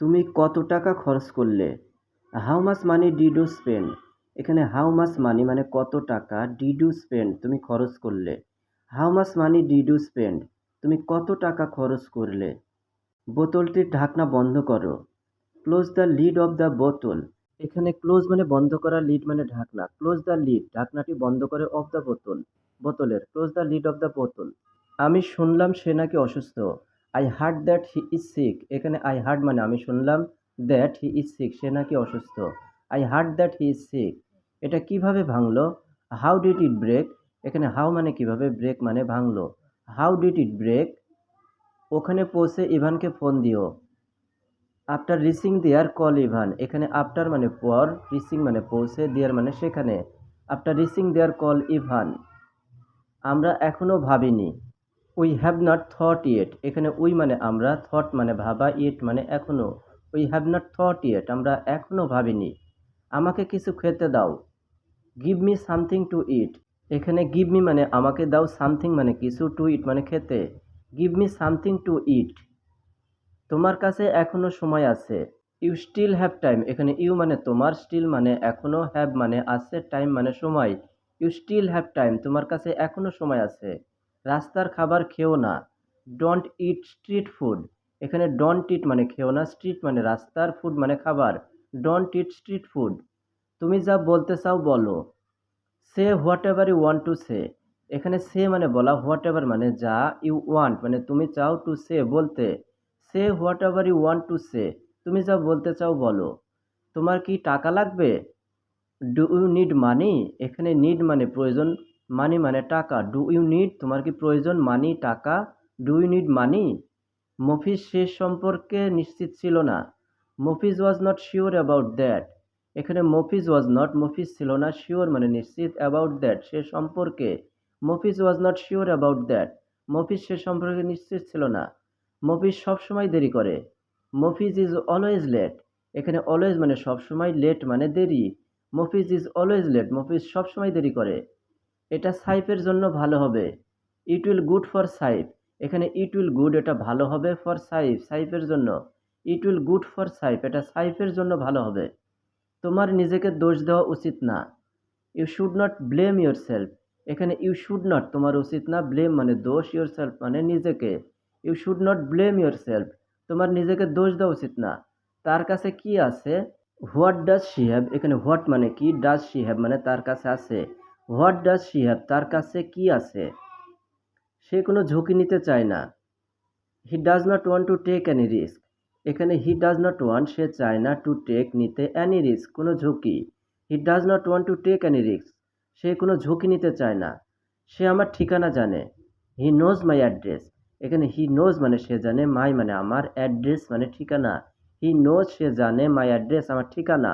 তুমি কত টাকা খরচ করলে? How much money did spend এখানে হাউ মাচ মানি মানে কত টাকা ডিড স্পেন্ড তুমি খরচ করলে। How much money did spend তুমি কত টাকা খরচ করলে? বোতলটির ঢাকনা বন্ধ করো। Close the lid of the bottle এখানে ক্লোজ মানে বন্ধ করা লিড মানে ঢাকনা। ক্লোজ দ্য লিড ঢাকনাটি বন্ধ করে অফ দ্য বোতল বোতলের। Close the lid of the bottle আমি শুনলাম সে নাকি অসুস্থ। I heard that he is sick এখানে আই হার্ড মানে আমি শুনলাম দ্যাট হি ইজ সিক সে নাকি অসুস্থ। I heard that he is sick এটা কীভাবে ভাঙলো? হাউ ডিড ইট ব্রেক এখানে হাউ মানে কীভাবে? ব্রেক মানে ভাঙলো। হাউ ডিড ইট ব্রেক ওখানে পৌঁছে ইভানকে ফোন দিও। After reaching there call Evan. এখানে আফটার মানে পর রিসিং মানে পৌঁছে দেয়ার মানে সেখানে। After reaching there call Evan. আমরা এখনও ভাবিনি। We have not thought yet এখানে উই মানে আমরা থট মানে ভাবা ইয়েট মানে এখনও we have not thought yet আমরা এখনও ভাবিনি। আমাকে কিছু খেতে দাও। Give me something to eat এখানে গিভ মি মানে আমাকে দাও সামথিং মানে কিছু টু ইট মানে খেতে। Give me something to eat তোমার কাছে এখনও সময় আছে। ইউ স্টিল হ্যাভ টাইম এখানে ইউ মানে তোমার স্টিল মানে এখনও হ্যাভ মানে আছে টাইম মানে সময়। ইউ স্টিল হ্যাভ টাইম তোমার কাছে এখনও সময় আছে। রাস্তার খাবার খেও না। ডোন্ট ইট স্ট্রিট ফুড এখানে ডোন্ট ইট মানে খেও না স্ট্রিট মানে রাস্তার ফুড মানে খাবার। ডোন্ট ইট স্ট্রিট ফুড তুমি যা বলতে চাও বলো। Say whatever you want to say এখানে সে মানে বলা হোয়াট এভার মানে যা ইউ ওয়ান্ট মানে তুমি চাও টু সে বলতে। Say whatever you want to say তুমি যা বলতে চাও বলো। তোমার কি টাকা লাগবে? ডু ইউ নিড মানি এখানে নিড মানে প্রয়োজন মানি মানে টাকা। ডু ইউ নিড তোমার কি প্রয়োজন? মানি টাকা। Do you need money Mofiz শেষ সম্পর্কে নিশ্চিত ছিল না। Mofiz was not sure about that এখানে মফিজ ওয়াজ নট মফিজ ছিল না। শিওর মানে নিশ্চিত অ্যাবাউট দ্যাট সে সম্পর্কে Mofiz was not sure about that Mofiz সে সম্পর্কে নিশ্চিত ছিল না। মফিজ সবসময় দেরি করে। মফিজ ইজ অলওয়েজ লেট এখানে অলওয়েজ মানে সবসময় লেট মানে দেরি। Mofiz is always late Mofiz সবসময় দেরি করে। এটা সাইফের জন্য ভালো হবে। It will good for Saif. এখানে ইট উইল গুড এটা ভালো হবে ফর সাইফ, সাইফের জন্য। It will good for Saif, এটা সাইফের জন্য ভালো হবে। তোমার নিজেকে দোষ দেওয়া উচিত না। You should not blame yourself এখানে ইউ শুড নট তোমার উচিত না ব্লেম মানে দোষ ইউর সেলফ মানে নিজেকে। You should not blame yourself তোমার নিজেকে দোষ দেওয়া উচিত না। তার কাছে কি আছে? হোয়াট ডাজ শি হ্যাভ এখানে হোয়াট মানে কি? ডাজ শি হ্যাভ মানে তার কাছে আছে। হোয়াট ডাজ শি হ্যাভ তার কাছে কি আছে? সে কোনো ঝুঁকি নিতে চায় না। He does not want to take any risk এখানে হি ডাজ নট ওয়ান্ট সে চায় না টু টেক নিতে অ্যানি রিস্ক কোনো ঝুঁকি। He does not want to take any risk সে কোনো ঝুঁকি নিতে চায় না। সে আমার ঠিকানা জানে। হি নোজ মাই অ্যাড্রেস এখানে হি নোজ মানে সে জানে মাই মানে আমার অ্যাড্রেস মানে ঠিকানা। হি নোজ সে জানে মাই অ্যাড্রেস আমার ঠিকানা।